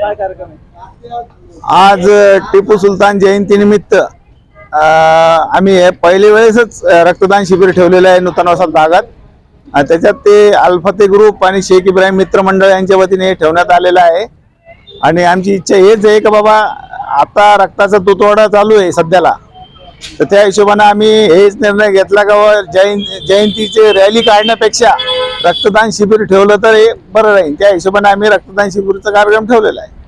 काय कार्यक्रम आज टिपू सुलतान जयंतीनिमित्त आम्ही हे वेळेसच रक्तदान शिबिर ठेवलेलं आहे नूतन वसाहत भागात. आणि त्याच्यात ते अल्फते ग्रुप आणि शेख इब्राहिम मित्र मंडळ यांच्या वतीने हे ठेवण्यात आलेलं आहे. आणि आमची इच्छा हेच आहे का बाबा आता रक्ताचा तुतवडा चालू आहे सध्याला. तर त्या हिशोबानं आम्ही हेच निर्णय घेतला का बुवा जयं जयंतीची रॅली काढण्यापेक्षा रक्तदान शिबिर ठेवलं तर हे बरं राहील. त्या हिशोबाने आम्ही रक्तदान शिबिरचा कार्यक्रम ठेवलेला आहे.